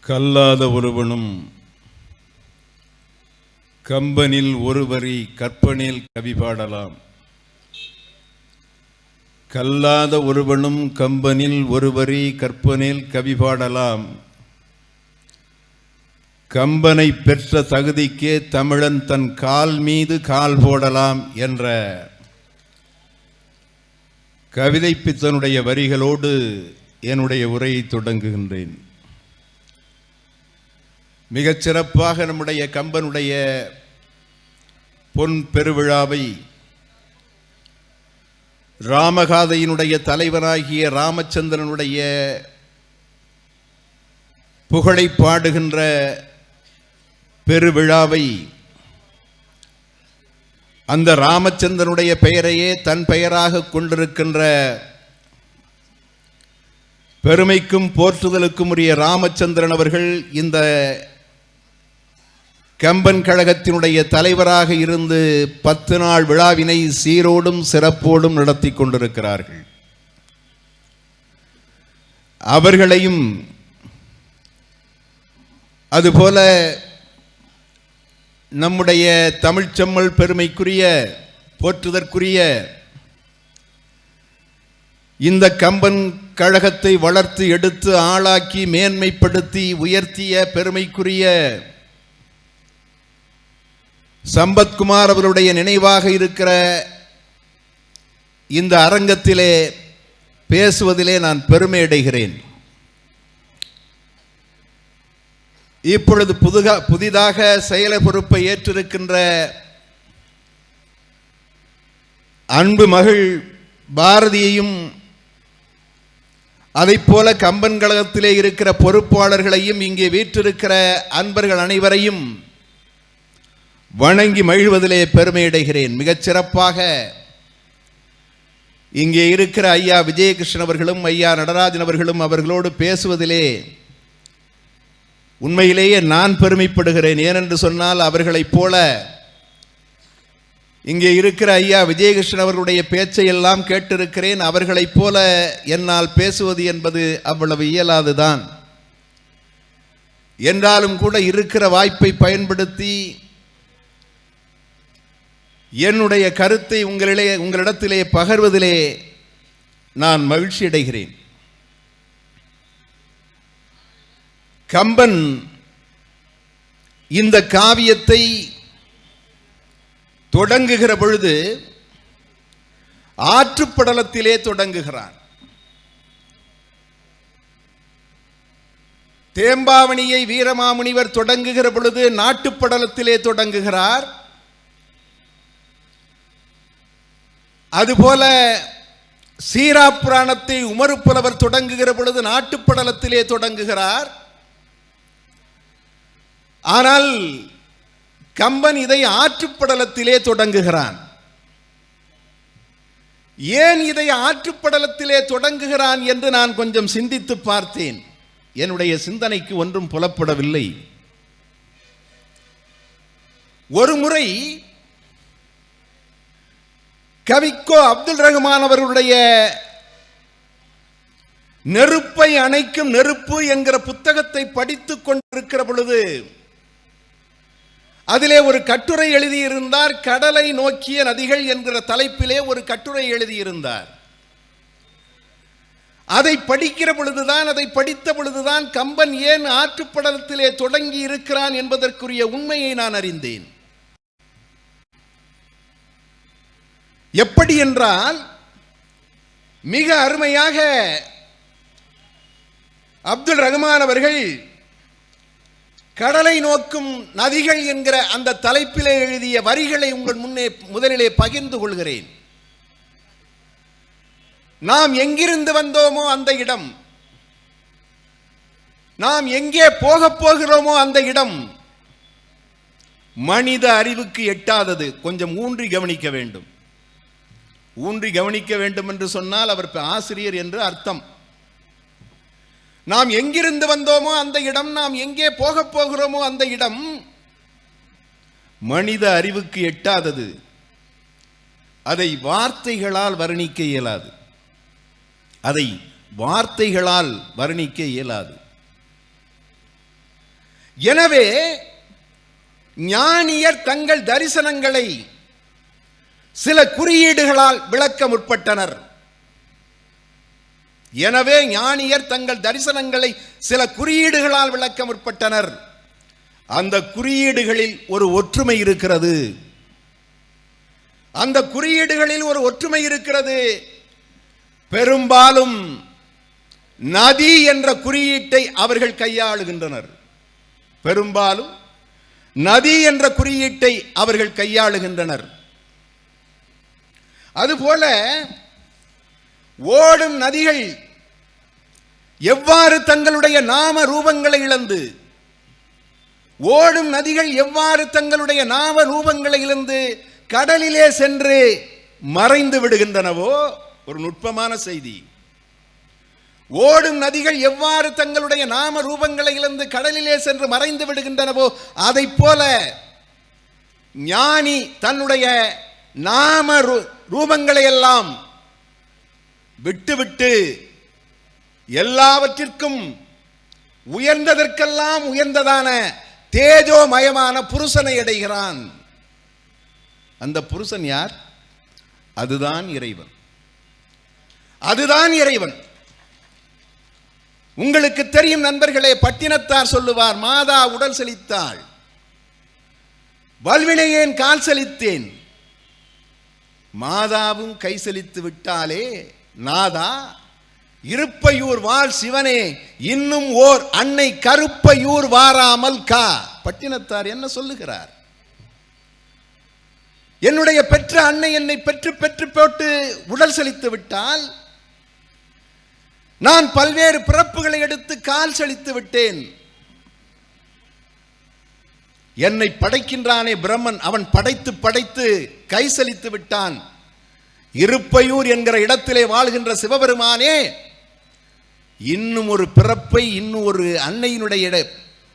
கல்லாத ஒருவனும் கம்பனில் ஒருவரி கற்பனில் கவி பாடலாம். கல்லாத ஒருவனும் கம்பனில் ஒருவரி கற்பனில் கவி பாடலாம். கம்பனை பெற்ற தகுதிக்கே தமிழன் தன் கால் மீது கால் போடலாம் என்ற கவிதை பித்தனுடைய வரிகளோடு என்னுடைய உரையை தொடங்குகின்றேன். மிகச் சிறப்பாக நம்முடைய கம்பனுடைய பொன் பெருவிழாவை ராமகாதையினுடைய தலைவனாகிய ராமச்சந்திரனுடைய புகழை பாடுகின்ற பெருவிழாவை அந்த ராமச்சந்திரனுடைய பெயரையே தன் பெயராக கொண்டிருக்கின்ற பெருமைக்கும் போற்றுதலுக்கும் உரிய ராமச்சந்திரன் அவர்கள் இந்த கம்பன் கழகத்தினுடைய தலைவராக இருந்து பத்து நாள் விழாவினை சீரோடும் சிறப்போடும் நடத்தி கொண்டிருக்கிறார்கள். அவர்களையும் அதுபோல நம்முடைய தமிழ்ச்செம்மல் பெருமைக்குரிய போற்றுதற்குரிய இந்த கம்பன் கழகத்தை வளர்த்து எடுத்து ஆளாக்கி மேன்மைப்படுத்தி உயர்த்திய பெருமைக்குரிய சம்பத்குமார் அவருடைய நினைவாக இருக்கிற இந்த அரங்கத்திலே பேசுவதிலே நான் பெருமை அடைகிறேன். இப்பொழுது புதுகா புதிதாக செயல பொறுப்பை ஏற்றிருக்கின்ற அன்பு மகள் பாரதியையும் அதைப் போல கம்பன் கழகத்திலே இருக்கிற பொறுப்பாளர்களையும் இங்கே வீற்றிருக்கிற அன்பர்கள் அனைவரையும் வணங்கி மகிழ்வதிலே பெருமையடைகிறேன் மிகச் சிறப்பாக இங்கே இருக்கிற ஐயா விஜயகிருஷ்ணன் அவர்களும் ஐயா நடராஜன் அவர்களும் அவர்களோடு பேசுவதிலே உண்மையிலேயே நான் பெருமைப்படுகிறேன். ஏனென்று சொன்னால் அவர்களைப் போல இங்கே இருக்கிற ஐயா விஜயகிருஷ்ணன் அவர்களுடைய பேச்சை எல்லாம் கேட்டிருக்கிறேன். அவர்களைப் போல என்னால் பேசுவது என்பது அவ்வளவு இயலாதுதான். என்றாலும் கூட இருக்கிற வாய்ப்பை பயன்படுத்தி என்னுடைய கருத்தை உங்களிலே உங்களிடத்திலே பகர்வதிலே நான் மகிழ்ச்சி அடைகிறேன். கம்பன் இந்த காவியத்தை தொடங்குகிற பொழுது ஆற்றுப்படலத்திலே தொடங்குகிறான். தேம்பாவணியை வீரமாமுனிவர் தொடங்குகிற பொழுது நாட்டுப்படலத்திலே தொடங்குகிறார். அதுபோல சீரா புராணத்தை உமரு புலவர் தொடங்குகிற பொழுது நாட்டுப்படலத்திலே தொடங்குகிறார். ஆனால் கம்பன் இதை ஆற்றுப்படலத்திலே தொடங்குகிறான். ஏன் இதை ஆற்றுப்படலத்திலே தொடங்குகிறான் என்று நான் கொஞ்சம் சிந்தித்து பார்த்தேன். என்னுடைய சிந்தனைக்கு ஒன்றும் புலப்படவில்லை. ஒரு முறை கவிக்கோ அப்துல் ரஹ்மான் அவர்களுடைய நெருப்பை அணைக்கும் நெருப்பு என்கிற புத்தகத்தை படித்துக் கொண்டிருக்கிற பொழுது அதிலே ஒரு கட்டுரை எழுதியிருந்தார் கடலை நோக்கிய நதிகள் என்கிற தலைப்பிலே ஒரு கட்டுரை எழுதியிருந்தார். அதை படிக்கிற பொழுதுதான் அதை படித்த பொழுதுதான் கம்பன் ஏன் ஆற்றுப்படலத்திலே தொடங்கி இருக்கிறான் என்பதற்குரிய உண்மையை நான் அறிந்தேன். எப்படி என்றால் மிக அருமையாக அப்துல் ரஹ்மான் அவர்கள் கடலை நோக்கும் நதிகள் என்கிற அந்த தலைப்பிலே எழுதிய வரிகளை உங்கள் முன்னே முதலிலே பகிர்ந்து கொள்கிறேன். நாம் எங்கிருந்து வந்தோமோ அந்த இடம் நாம் எங்கே போகப் போகிறோமோ அந்த இடம் மனித அறிவுக்கு எட்டாதது. கொஞ்சம் ஊன்றி கவனிக்க வேண்டும். ஊன்றி கவனிக்க வேண்டும் என்று சொன்னால் அவர் ஆசிரியர் என்று அர்த்தம். நாம் எங்கிருந்து வந்தோமோ அந்த இடம் நாம் எங்கே போகப் போகிறோமோ அந்த இடம் மனித அறிவுக்கு எட்டாதது. அதை வார்த்தைகளால் வர்ணிக்க இயலாது. அதை வார்த்தைகளால் வர்ணிக்க இயலாது. எனவே ஞானியர் தங்கள் தரிசனங்களை சில குறியீடுகளால் விளக்க முற்பட்டனர். எனவே ஞானியர் தங்கள் தரிசனங்களை சில குறியீடுகளால் விளக்க முற்பட்டனர். அந்த குறியீடுகளில் ஒரு ஒற்றுமை இருக்கிறது. அந்த குறியீடுகளில் ஒரு ஒற்றுமை இருக்கிறது. பெரும்பாலும் நதி என்ற குறியீட்டை அவர்கள் கையாளுகின்றனர். பெரும்பாலும் நதி என்ற குறியீட்டை அவர்கள் கையாளுகின்றனர். அதுபோல ஓடும் நதிகள் எவ்வாறு தங்களுடைய நாம ரூபங்களை இழந்து ஓடும் நதிகள் எவ்வாறு தங்களுடைய நாம ரூபங்களை இழந்து கடலிலே சென்று மறைந்து விடுகின்றனவோ? ஒரு நுட்பமான செய்தி. ஓடும் நதிகள் எவ்வாறு தங்களுடைய நாம ரூபங்களை இழந்து கடலிலே சென்று மறைந்து விடுகின்றனவோ? அதை போல ஞானி தன்னுடைய நாம ரூ- ரூபங்களை எல்லாம் விட்டுவிட்டு எல்லாவற்றிற்கும் உயர்ந்ததற்கெல்லாம் உயர்ந்ததான தேஜோமயமான புருஷனை அடைகிறான். அந்த புருஷன் யார்? அதுதான் இறைவன். அதுதான் இறைவன். உங்களுக்கு தெரியும் நண்பர்களே பட்டினத்தார் சொல்லுவார் மாதா உடல் செழித்தாள். வல்வினையேன் கால் செழித்தேன். மாதாவும் கை செழித்து விட்டாலே நாதா இருப்பையூர் வாழ் சிவனே இன்னும் ஓர் அன்னை கருப்பையூர் வாராமல் கா. பட்டினத்தார் என்ன சொல்லுகிறார்? என்னுடைய பெற்ற அன்னை என்னை பெற்று பெற்று போட்டு உடல் செழித்து விட்டால் நான் பல்வேறு பிறப்புகளை எடுத்து கால் செழித்து விட்டேன். என்னை படைக்கின்றானே பிரம்மன். அவன் படைத்து படைத்து கை செழித்து விட்டான். இருப்பையூர் என்கிற இடத்திலே வாழ்கின்ற சிவபெருமானே இன்னும் ஒரு பிறப்பை இன்னும் ஒரு அன்னையினுடைய இட-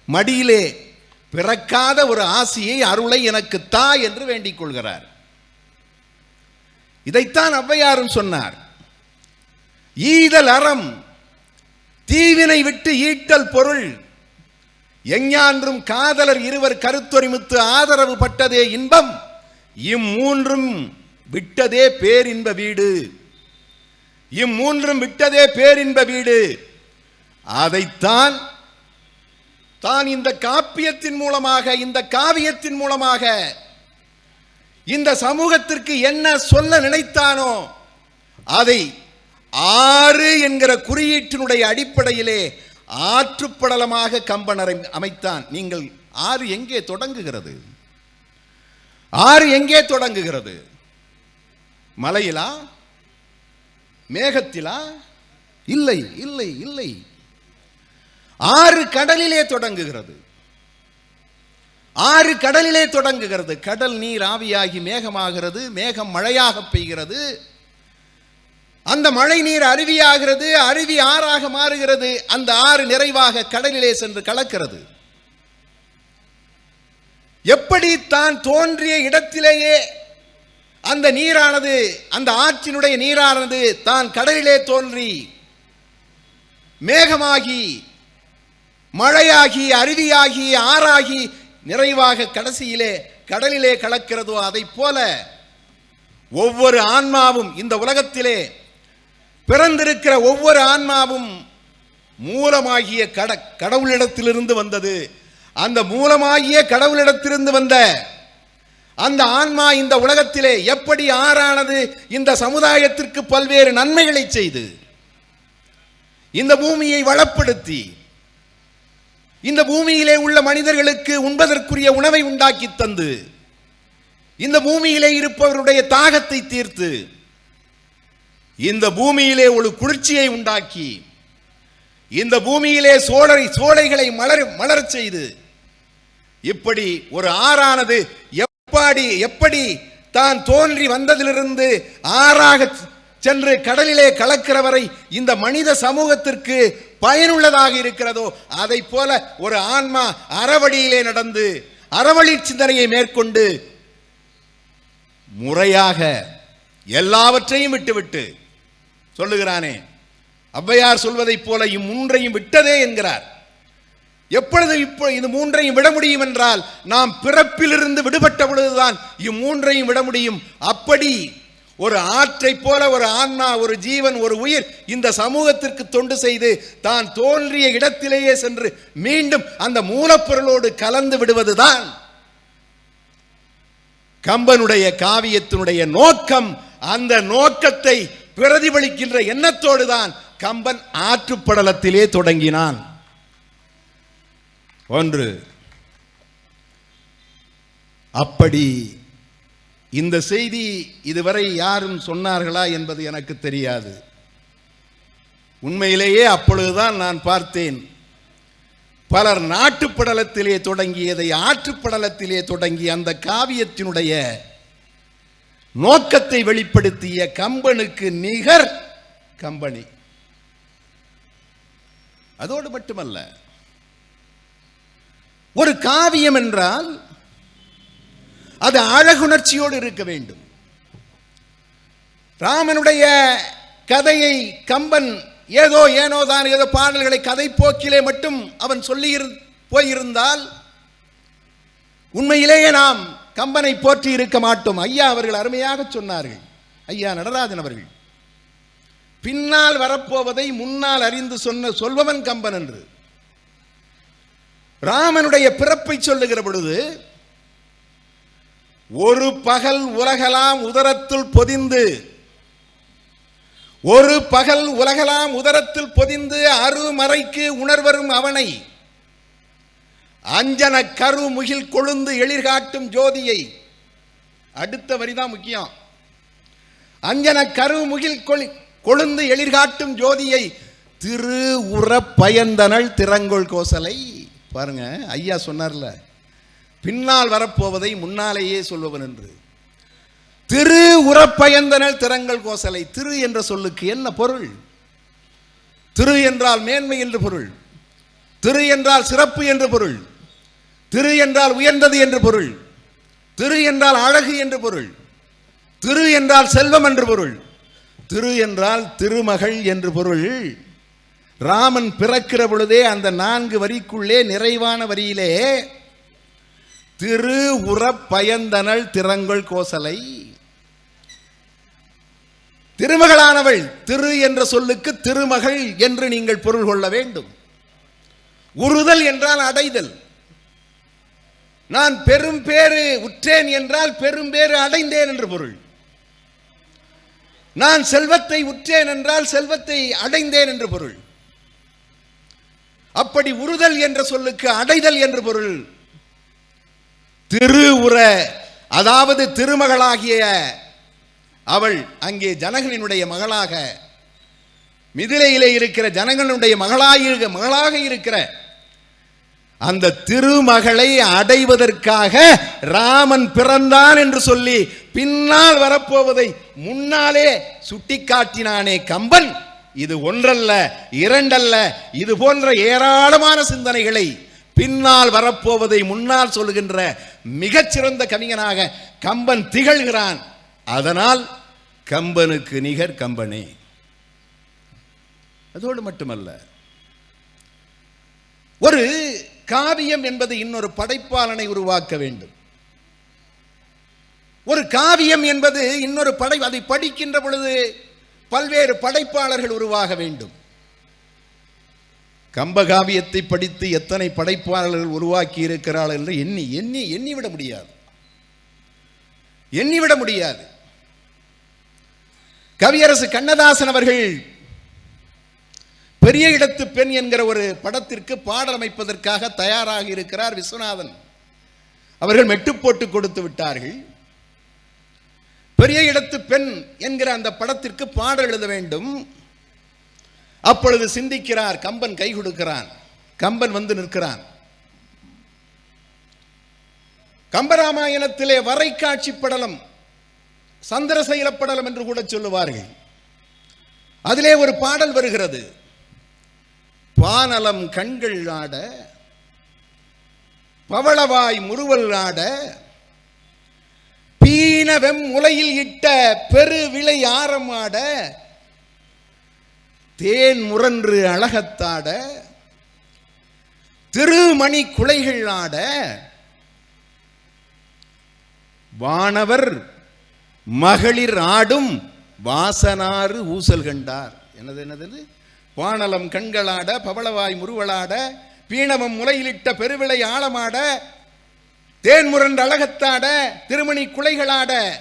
மடியிலே பிறக்காத ஒரு ஆசியை அருளை எனக்கு தா என்று வேண்டிக் கொள்கிறார். இதைத்தான் ஔவையாரும் சொன்னார். ஈதல் அறம் தீவினை விட்டு ஈட்டல் பொருள் எஞ்ஞான்றும் காதலர் இருவர் கருத்தொறிமுத்து ஆதரவு பட்டதே இன்பம். இம்மூன்றும் விட்டதே பேரின்ப வீடு. இம்மூன்றும் விட்டதே பேரின்ப வீடு. அதைத்தான் தான் இந்த காப்பியத்தின் மூலமாக இந்த காவியத்தின் மூலமாக இந்த சமூகத்திற்கு என்ன சொல்ல நினைத்தானோ அதை ஆறு என்கிற குறியீட்டினுடைய அடிப்படையிலே ஆற்றுப்படலமாக கம்பனரை அமைத்தான். நீங்கள் ஆறு எங்கே தொடங்குகிறது? ஆறு எங்கே தொடங்குகிறது? மலையிலா? மேகத்திலா? இல்லை இல்லை இல்லை. ஆறு கடலிலே தொடங்குகிறது. ஆறு கடலிலே தொடங்குகிறது. கடல் நீர் ஆவியாகி மேகமாகிறது. மேகம் மழையாக பெய்கிறது. அந்த மழை நீர் அருவியாகிறது அருவி ஆறாக மாறுகிறது அந்த ஆறு நிறைவாக கடலிலே சென்று கலக்கிறது. எப்படி தான் தோன்றிய இடத்திலேயே அந்த நீரானது அந்த ஆற்றினுடைய நீரானது தான் கடலிலே தோன்றி மேகமாகி மழையாகி அருவியாகி ஆறாகி நிறைவாக கடைசியிலே கடலிலே கலக்கிறதோ அதைப் போல ஒவ்வொரு ஆன்மாவும் இந்த உலகத்திலே பிறந்திருக்கிற ஒவ்வொரு ஆன்மாவும் மூலமாகிய கட கடவுளிடத்திலிருந்து வந்தது. அந்த மூலமாகிய கடவுளிடத்திலிருந்து வந்த அந்த ஆன்மா இந்த உலகத்திலே எப்படி ஆறானது இந்த சமுதாயத்திற்கு பல்வேறு நன்மைகளை செய்து இந்த பூமியை வளப்படுத்தி இந்த பூமியிலே உள்ள மனிதர்களுக்கு உண்பதற்குரிய உணவை உண்டாக்கி தந்து இந்த பூமியிலே இருப்பவருடைய தாகத்தை தீர்த்து இந்த பூமியிலே ஒரு குளிர்ச்சியை உண்டாக்கி இந்த பூமியிலே சோழரை சோலைகளை மலர் மலரச் செய்து இப்படி ஒரு ஆறானது எப்படி எப்படி தான் தோன்றி வந்ததிலிருந்து ஆறாக சென்று கடலிலே கலக்கிற வரை இந்த மனித சமூகத்திற்கு பயனுள்ளதாக இருக்கிறதோ அதை போல ஒரு ஆன்மா அறவழியிலே நடந்து அறவழி சிந்தனையை மேற்கொண்டு முறையாக எல்லாவற்றையும் விட்டுவிட்டு சொல்லுகிறானே. ஔவையார் சொல்வதைப் போல இம்மூன்றையும் விட்டதே என்கிறார். எப்பொழுது இப்போ இது மூன்றையும் விட முடியும் என்றால் நாம் பிறப்பிலிருந்து விடுபட்ட பொழுதுதான் இம்மூன்றையும் விட முடியும். அப்படி ஒரு ஆற்றை போல ஒரு ஆன்மா ஒரு ஜீவன் ஒரு உயிர் இந்த சமூகத்திற்கு தொண்டு செய்து தான் தோன்றிய இடத்திலேயே சென்று மீண்டும் அந்த மூலப்பொருளோடு கலந்து விடுவதுதான். கம்பனுடைய காவியத்தினுடைய நோக்கம் அந்த நோக்கத்தை பிரதிபலிக்கின்ற எண்ணத்தோடு தான் கம்பன் ஆற்றுப்படலத்திலே தொடங்கினான். ஒன்று அப்படி இந்த செய்தி இதுவரை யாரும் சொன்னார்களா என்பது எனக்கு தெரியாது. உண்மையிலேயே அப்பொழுதுதான் நான் பார்த்தேன். பலர் நாட்டுப்படலத்திலே தொடங்கியதை ஆற்றுப்படலத்திலே தொடங்கி அந்த காவியத்தினுடைய நோக்கத்தை வெளிப்படுத்திய கம்பனுக்கு நிகர் கம்பனி. அதோடு மட்டுமல்ல ஒரு காவியம் என்றால் அது அழகுணர்ச்சியோடு இருக்க வேண்டும். ராமனுடைய கதையை கம்பன் ஏதோ ஏனோ தான் ஏதோ பாடல்களை கதை போக்கிலே மட்டும் அவன் சொல்லி போயிருந்தால் உண்மையிலேயே நாம் கம்பனை போற்றி இருக்க மாட்டோம். ஐயா அவர்கள் அருமையாக சொன்னார்கள். ஐயா நடராஜன் அவர்கள் பின்னால் வரப்போவதை முன்னால் அறிந்து சொன்ன சொல்பவன் கம்பன் என்று. ராமனுடைய பிறப்பை சொல்லுகிற பொழுது ஒரு பகல் உலகலாம் உதரத்தில் பொதிந்து ஒரு பகல் உலகலாம் உதரத்தில் பொதிந்து அருமறைக்கு உணர்வரும் அவனை அஞ்சன கரு முகில் கொழுந்து எளிர்காட்டும் ஜோதியை. அடுத்த வரிதான் முக்கியம். அஞ்சன கரு முகில் கொழுந்து எளிர்காட்டும் ஜோதியை. திரு உற பயந்தனள் திறங்கோள் கோசலை. பாருங்க ஐயா சொன்னார்ல பின்னால் வரப்போவதை முன்னாலேயே சொல்பவன் என்று. திரு உறப்பயந்தனல் திறங்கள் கோசலை. திரு என்ற சொல்லுக்கு என்ன பொருள்? திரு என்றால் மேன்மை என்று பொருள். திரு என்றால் சிறப்பு என்று பொருள். திரு என்றால் உயர்ந்தது என்று பொருள். திரு என்றால் அழகு என்று பொருள். திரு என்றால் செல்வம் என்று பொருள். திரு என்றால் திருமகள் என்று பொருள். ராமன் பிறக்கிற பொழுதே அந்த நான்கு வரிக்குள்ளே நிறைவான வரியிலே திரு உற பயந்தனள் திறங்கொள் கோசலை. திருமகளானவள் திரு என்ற சொல்லுக்கு திருமகள் என்று நீங்கள் பொருள் கொள்ள வேண்டும். உறுதல் என்றால் அடைதல். நான் பெரும் பேறு உற்றேன் என்றால் பெரும் பேறு அடைந்தேன் என்று பொருள். நான் செல்வத்தை உற்றேன் என்றால் செல்வத்தை அடைந்தேன் என்று பொருள். அப்படி உறுதல் என்ற சொல்லுக்கு அடைதல் என்று பொருள். திரு உர அதாவது திருமகளாகிய அவள் அங்கே ஜனகனினுடைய மகளாக மிதிலையிலே இருக்கிற ஜனங்களுடைய மகளாக மகளாக இருக்கிற அந்த திருமகளை அடைவதற்காக ராமன் பிறந்தான் என்று சொல்லி பின்னால் வரப்போவதை முன்னாலே சுட்டிக்காட்டினானே கம்பன். இது ஒன்றல்ல இரண்டல்ல இது போன்ற ஏராளமான சிந்தனைகளை பின்னால் வரப்போவதை முன்னால் சொல்லுகின்ற மிகச்சிறந்த கவிஞனாக கம்பன் திகழ்கிறான். அதனால் கம்பனுக்கு நிகர் கம்பனே. அதோடு மட்டுமல்ல ஒரு காவியம் என்பது இன்னொரு படைப்பாளனை உருவாக்க வேண்டும். ஒரு காவியம் என்பது இன்னொரு படை அதை படிக்கின்ற பொழுது பல்வேறு படைப்பாளர்கள் உருவாக வேண்டும். கம்பகாவியத்தை படித்து எத்தனை படைப்பாளர்கள் உருவாக்கி இருக்கிறார்கள் என்று எண்ணி எண்ணி எண்ணிவிட முடியாது. எண்ணிவிட முடியாது. கவியரசு கண்ணதாசன் அவர்கள் பெரிய இடத்து பெண் என்கிற ஒரு படத்திற்கு பாடல் அமைப்பதற்காக தயாராக இருக்கிறார் விஸ்வநாதன். அவர்கள் மெட்டு போட்டு கொடுத்து விட்டார்கள். பெரிய இடத்து பெண் என்கிற அந்த படத்திற்கு பாடல் எழுத வேண்டும். அப்பொழுது சிந்திக்கிறார் கம்பன் கை கொடுக்கிறான். கம்பன் வந்து நிற்கிறான். கம்பராமாயணத்திலே வரைக்காட்சி படலம் சந்திரசைல படலம் என்று கூட சொல்லுவார்கள். அதிலே ஒரு பாடல் வருகிறது. பானலம் கண்கள் ஆட பவளவாய் முறுவல் ஆட பீனவெம் முலையில் இட்ட பெரு விலை ஆரமாட தேன் முரன்று அழகத்தாட திருமணி குலைகள் ஆட வானவர் மகளிர் ஆடும் வாசனாறு ஊசல் கண்டார். என்னது என்னது? வானலம் கண்களாட பவளவாய் முருவலாட பீணவம் முலையிலிட்ட பெருவிளை ஆழமாட தேன்முரண்டு அழகத்தாட திருமணி குலைகளாட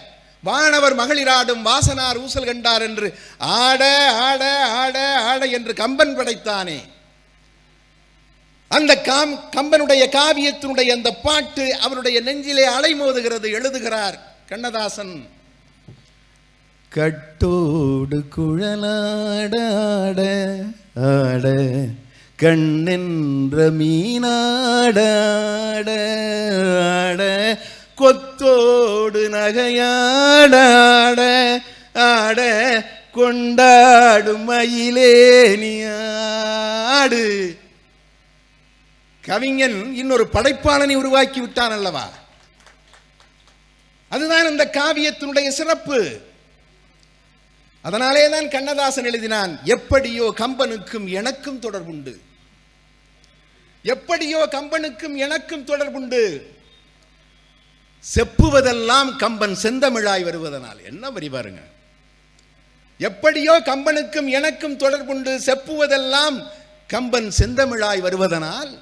வானவர் மகளிராடும் வாசனார் ஊசல் கண்டார் என்று ஆட ஆட ஆட ஆட என்று கம்பன் படைத்தானே. அந்த காம் கம்பனுடைய காவியத்தினுடைய அந்த பாட்டு அவருடைய நெஞ்சிலே அலைமோதுகிறது எழுதுகிறார் கண்ணதாசன். கட்டோடு குழலாட ஆட கண்ணென்ற மீனாட ஆட கொத்தோடு நகையாட ஆட கொண்டாடும் மயிலே நீடு கவிஞன் இன்னொரு படைப்பாளனை உருவாக்கி விட்டான் அல்லவா? அதுதான் இந்த காவியத்தினுடைய சிறப்பு. அதனாலே தான் கண்ணதாசன் எழுதினான் எப்படியோ கம்பனுக்கும் எனக்கும் தொடர்புண்டு. எப்படியோ கம்பனுக்கும் எனக்கும் தொடர்புண்டு. செப்புவதெல்லாம் கம்பன் செந்தமிழாய் வருவதனால். என்ன வரி பாருங்க. எப்படியோ கம்பனுக்கும் எனக்கும் தொடர்புண்டு செப்புவதெல்லாம் கம்பன் செந்தமிழாய் வருவதனால்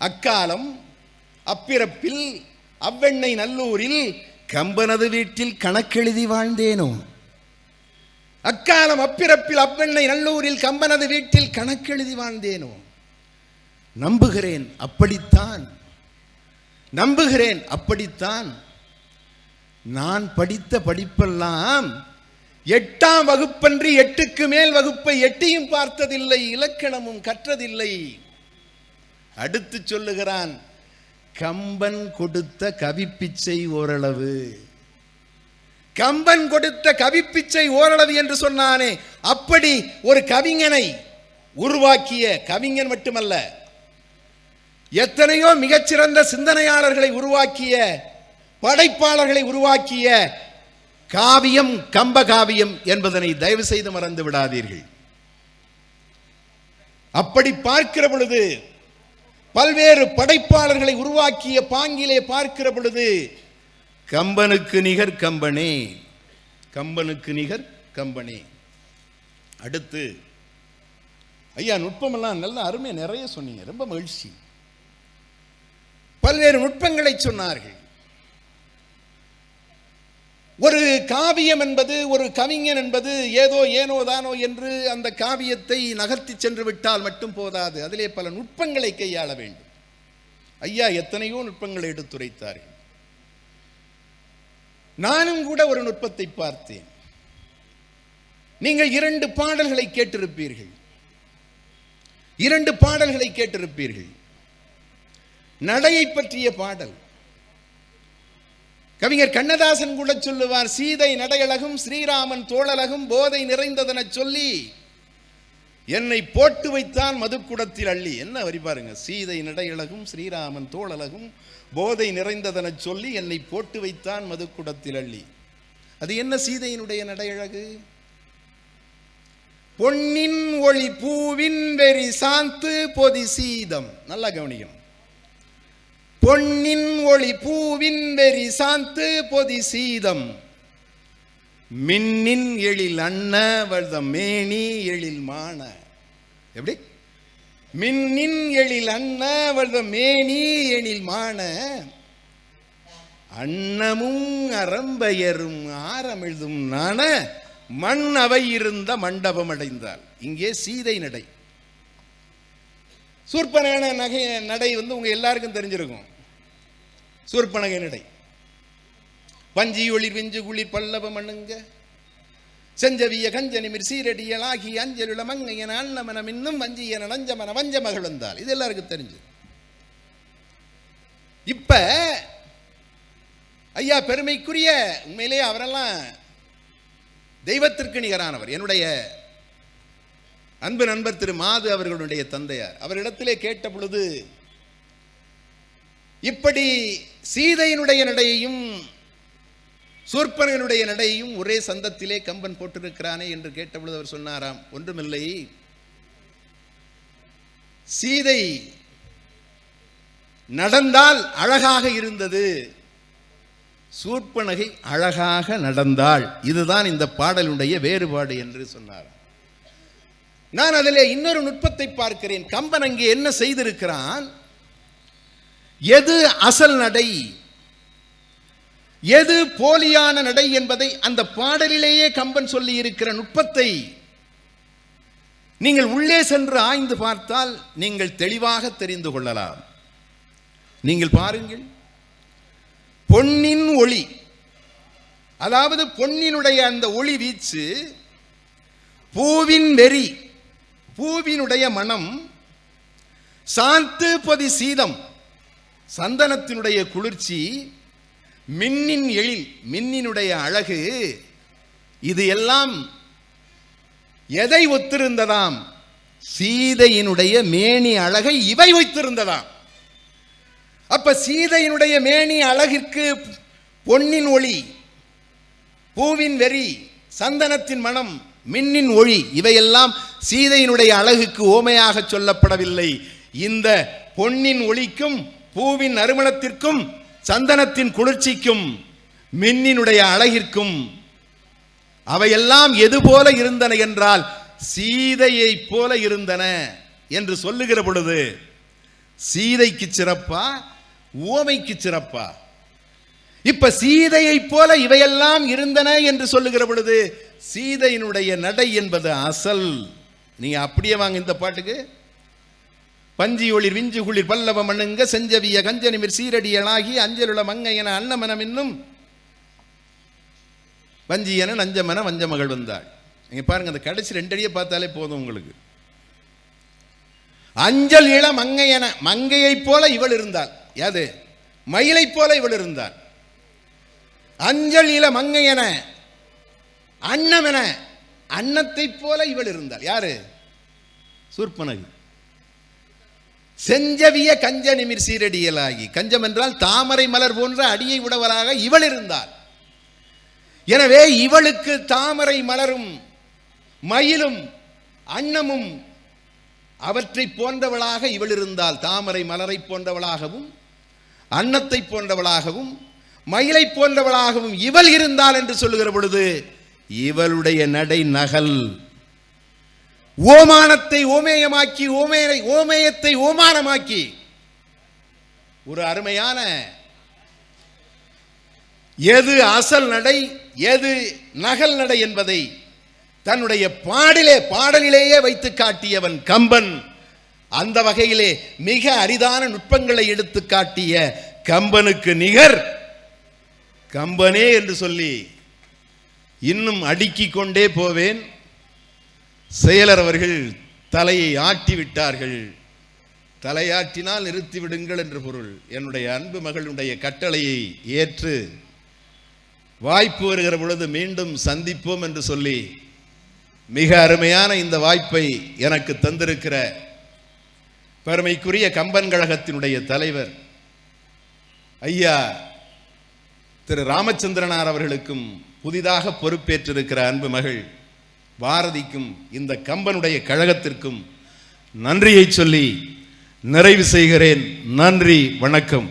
அக்காலம் அப்பிறப்பில் அவ்வெண்ணை நல்லூரில் கம்பனது வீட்டில் கணக்கெழுதி வாழ்ந்தேனோ? அக்காலம் அப்பிறப்பில் அப்பெண்ணை நல்லூரில் கம்பனது வீட்டில் கணக்கெழுதி வாழ்ந்தேனோ? நம்புகிறேன் அப்படித்தான். நம்புகிறேன் அப்படித்தான். நான் படித்த படிப்பெல்லாம் எட்டாம் வகுப்பன்றி எட்டுக்கு மேல் வகுப்பை எட்டியும் பார்த்ததில்லை இலக்கணமும் கற்றதில்லை. அடுத்து சொல்லுகிறான் கம்பன் கொடுத்த கவிப்பிச்சை ஓரளவு. கம்பன் கொடுத்த கவிப்பிச்சை ஓரளவு என்று சொன்னானே அப்படி ஒரு கவிஞனை உருவாக்கிய கவிஞன் மட்டுமல்ல எத்தனையோ மிகச்சிறந்த சிந்தனையாளர்களை உருவாக்கிய படைப்பாளர்களை உருவாக்கிய காவியம் கம்ப காவியம் என்பதனை தயவு செய்து மறந்து விடாதீர்கள். அப்படி பார்க்கிற பொழுது பல்வேறு படைப்பாளர்களை உருவாக்கிய பாங்கிலே பார்க்கிற பொழுது கம்பனுக்கு நிகர் கம்பனே. கம்பனுக்கு நிகர் கம்பனே. அடுத்து ஐயா நுட்பமெல்லாம் நல்ல அருமையாக நிறைய சொன்னீங்க. ரொம்ப மகிழ்ச்சி. பல்வேறு நுட்பங்களை சொன்னார்கள். ஒரு காவியம் என்பது ஒரு கவிஞன் என்பது ஏதோ ஏனோ தானோ என்று அந்த காவியத்தை நகர்த்தி சென்று விட்டால் மட்டும் போதாது. அதிலே பல நுட்பங்களை கையாள வேண்டும். ஐயா எத்தனையோ நுட்பங்களை எடுத்துரைத்தார்கள். நானும் கூட ஒரு நுட்பத்தை பார்த்தேன். நீங்கள் இரண்டு பாடல்களை கேட்டிருப்பீர்கள். இரண்டு பாடல்களை கேட்டிருப்பீர்கள். நடையை பற்றிய பாடல். கவிஞர் கண்ணதாசன் கூட சொல்லுவார் சீதை நடையழகும் ஸ்ரீராமன் தோழலகும் போதை நிறைந்ததென சொல்லி என்னை போட்டு வைத்தான் மதுக்குடத்தில் அள்ளி. என்ன வரி பாருங்க. சீதை நடையழகும் ஸ்ரீராமன் தோழலகும் போதை நிறைந்ததனச் சொல்லி என்னை போட்டு வைத்தான் மதுக்குடத்தில் அள்ளி. அது என்ன சீதையினுடைய நடையழகு? பொன்னின் ஒளி பூவின் வெறி சாந்து பொதி சீதம். நல்லா கவனிக்கணும். பொன்னின் ஒளி பூவின் வெறி சாந்து பொதி சீதம். மின்னின் எழில் அண்ண வழுத மேனி எழில் மான. எப்படி? மின்னின் எழில் அண்ண மேனீ மேனி எழில் மான அன்னமும் அறம்பெயரும் ஆரமெழுதும் நான மண் அவை இருந்த மண்டபம் அடைந்தாள். இங்கே சீதை நடை. சூர்பனகன நகை நடை வந்து உங்க எல்லாருக்கும் தெரிஞ்சிருக்கும். சூர்பனகை நடை. பஞ்சி ஒளிர் வெஞ்சு குளிர் பல்லவ மண்ணுங்க செஞ்சவிய கஞ்சனி மிர்சீரடியலாகி அஞ்சலுள மங்கையன அன்னமனம் இன்னும் வஞ்சிய நஞ்சமன வஞ்ச மகள் இது எல்லாருக்கும் தெரிஞ்சு. இப்ப ஐயா பெருமைக்குரிய உண்மையிலேயே அவரெல்லாம் தெய்வத்திற்கு நிகரானவர். என்னுடைய அன்பு நண்பர் திரு மாது அவர்களுடைய தந்தையார். அவரிடத்திலே கேட்ட பொழுது இப்படி சீதையினுடைய நடையையும் சூர்பனனுடைய நடையும் ஒரே சந்தத்திலே கம்பன் போட்டிருக்கிறானே என்று கேட்டபொழுது அவர் சொன்னாராம் ஒன்றுமில்லை. சீதை நடந்தால் அழகாக இருந்தது. சூர்பனகை அழகாக நடந்தாள். இதுதான் இந்த பாடலுடைய வேறுபாடு என்று சொன்னார் நான் அதிலே இன்னொரு நுட்பத்தை பார்க்கிறேன். கம்பன் அங்கே என்ன செய்திருக்கிறான்? எது அசல் நடை? எது போலியான நடை என்பதை அந்த பாடலிலேயே கம்பன் சொல்லி இருக்கிற நுட்பத்தை நீங்கள் உள்ளே சென்று ஆய்ந்து பார்த்தால் நீங்கள் தெளிவாக தெரிந்து கொள்ளலாம். நீங்கள் பாருங்கள். பொன்னின் ஒளி அதாவது பொன்னினுடைய அந்த ஒளி வீச்சு பூவின் வெறி பூவினுடைய மனம் சாந்து பொதி சீதம் சந்தனத்தினுடைய குளிர்ச்சி மின்னின் எழில் மின்னினுடைய அழகு இது எல்லாம் எதை ஒத்திருந்ததாம்? சீதையினுடைய மேனி அழகை இவை வைத்திருந்ததாம். அப்ப சீதையினுடைய மேனி அழகிற்கு பொன்னின் ஒளி பூவின் வெறி சந்தனத்தின் மனம் மின்னின் ஒளி இவையெல்லாம் சீதையினுடைய அழகுக்கு ஓமையாக சொல்லப்படவில்லை. இந்த பொன்னின் ஒளிக்கும் பூவின் நறுமணத்திற்கும் சந்தனத்தின் குளிர்ச்சிக்கும் மின்னினுடைய அழகிற்கும் அவையெல்லாம் எது போல இருந்தன என்றால் சீதையைப் போல இருந்தன என்று சொல்லுகிற பொழுது சீதைக்கு சிறப்பா ஓமைக்கு சிறப்பா? இப்ப சீதையைப் போல இவையெல்லாம் இருந்தன என்று சொல்லுகிற பொழுது சீதையினுடைய நடை என்பது அசல். நீங்க அப்படியே வாங்க இந்த பாட்டுக்கு. பஞ்சி ஒளிர் விஞ்சு குளிர் பல்லவ மண்ணுங்க செஞ்சவிய கஞ்சனிமிர் சீரடியனாகி அஞ்சலுள மங்கையன அன்னமனம் என்னும் வஞ்சியன நஞ்சமன வஞ்ச மகள் வந்தாள். நீங்க பாருங்க அந்த கடைசி ரெண்டடியை பார்த்தாலே போதும் உங்களுக்கு. அஞ்சல் இள மங்கையன மங்கையைப் போல இவள் இருந்தாள். யாது மயிலைப் போல இவள் இருந்தாள். அஞ்சல் இள மங்கையன அன்னமென அன்னத்தைப் போல இவள் இருந்தாள். யாரு? சூர்பனகு செஞ்சவிய கஞ்ச நிமிர் சீரடியலாகி. கஞ்சம் என்றால் தாமரை மலர் போன்ற அடியை உடவராக இவள் இருந்தாள். எனவே இவளுக்கு தாமரை மலரும் மயிலும் அன்னமும் அவற்றை போன்றவளாக இவள் இருந்தால் தாமரை மலரை போன்றவளாகவும் அன்னத்தை போன்றவளாகவும் மயிலை போன்றவளாகவும் இவள் இருந்தாள் என்று சொல்லுகிற பொழுது இவளுடைய நடை நகல். ஓமானத்தை ஓமேயமாக்கி ஓமேயை ஓமேயத்தை ஓமானமாக்கி ஒரு அருமையான எது அசல் நடை எது நகல் நடை என்பதை தன்னுடைய பாடிலே பாடலிலேயே வைத்து காட்டியவன் கம்பன். அந்த வகையிலே மிக அரிதான நுட்பங்களை எடுத்து காட்டிய கம்பனுக்கு நிகர். கம்பனே என்று சொல்லி இன்னும் அடுக்கிக் கொண்டே போவேன். செயலர் அவர்கள் தலையை ஆட்டி விட்டார்கள். தலையாட்டினால் நிறுத்தி விடுங்கள் என்று பொருள். என்னுடைய அன்பு மகளுடைய கட்டளையை ஏற்று வாய்ப்பு வருகிற பொழுது மீண்டும் சந்திப்போம் என்று சொல்லி மிக அருமையான இந்த வாய்ப்பை எனக்கு தந்திருக்கிற பெருமைக்குரிய கம்பன் கழகத்தினுடைய தலைவர் ஐயா திரு ராமச்சந்திரனார் அவர்களுக்கும் புதிதாக பொறுப்பேற்றிருக்கிற அன்பு மகள் பாரதிக்கும் இந்த கம்பனுடைய கழகத்திற்கும் நன்றியை சொல்லி நிறைவு செய்கிறேன். நன்றி வணக்கம்.